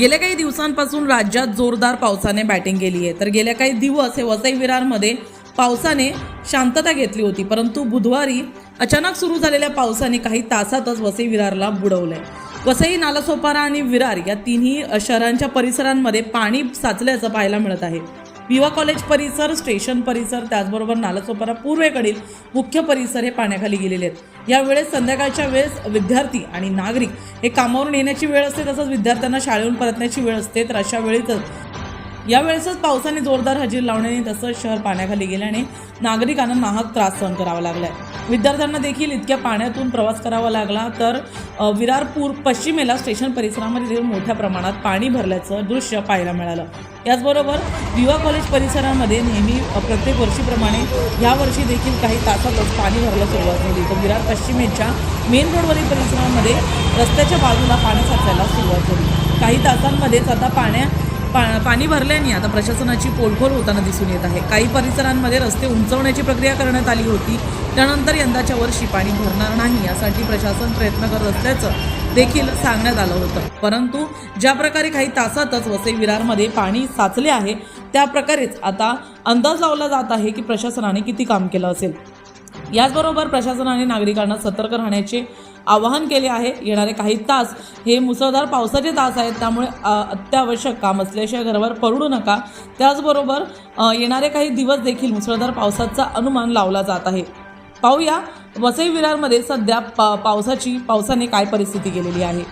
गेल्या काही दिवसांपासून राज्यात जोरदार पावसाने बॅटिंग केली आहे. तर गेल्या काही दिवस हे वसई विरारमध्ये पावसाने शांतता घेतली होती. परंतु बुधवारी अचानक सुरू झालेल्या पावसाने काही तासातच वसई विरारला बुडवलं आहे वसई नालासोपारा आणि विरार या तिन्ही शहरांच्या परिसरांमध्ये पाणी साचल्याचं पाहायला मिळत आहे. विवा कॉलेज परिसर स्टेशन परिसर त्याचबरोबर नालासोपारा पूर्वेकडील मुख्य परिसर हे पाण्याखाली गेलेले आहेत. यावेळेस संध्याकाळच्या वेळेस विद्यार्थी आणि नागरिक हे कामावरून येण्याची वेळ असते तसंच विद्यार्थ्यांना शाळेहून परतण्याची वेळ असते. तर अशा वेळेतच यावेळेसच पावसाने जोरदार हजेरी लावण्याने तसंच शहर पाण्याखाली गेल्याने नागरिकांना नाहक त्रास सहन करावा लागला आहे विद्यार्थ्यांना देखील इतक्या पाण्यातून प्रवास करावा लागला तर विरारपूर पश्चिमेला स्टेशन परिसरामध्ये देखील मोठ्या प्रमाणात पाणी भरल्याचं दृश्य पाहायला मिळालं. याचबरोबर विवा कॉलेज परिसरामध्ये नेहमी प्रत्येक वर्षीप्रमाणे यावर्षी देखील काही तासातच पाणी भरायला सुरुवात झाली. तर विरार पश्चिमेच्या मेन रोडवरील परिसरामध्ये रस्त्याच्या बाजूला पाणी साचायला सुरुवात झाली. काही तासांमध्येच आता पाण्या पा पाणी भरल्याने आता प्रशासनाची पोलखोल होताना दिसून येत आहे. काही परिसरांमध्ये रस्ते उंचवण्याची प्रक्रिया करण्यात आली होती. त्यानंतर यंदाच्या वर्षी पाणी भरणार नाही यासाठी प्रशासन प्रयत्न करत असल्याचं देखील सांगण्यात आलं होतं. परंतु ज्या प्रकारे काही तासातच वसई विरारमध्ये पाणी साचले आहे त्या प्रकारेच आता अंदाज लावला जात आहे की प्रशासनाने किती काम केलं असेल. याचबरोबर प्रशासनाने नागरिकांना सतर्क राहण्याचे आवाहन केले आहे. येणारे काही तास हे मुसळधार पावसाचे तास आहेत. त्यामुळे अत्यावश्यक काम असल्याशिवाय घरावर पडू नका. त्याचबरोबर येणारे काही दिवस देखील मुसळधार पावसाचा अनुमान लावला जात आहे. पाहूया वसई विरारमध्ये सध्या पा पावसाची पावसाने काय परिस्थिती केलेली आहे?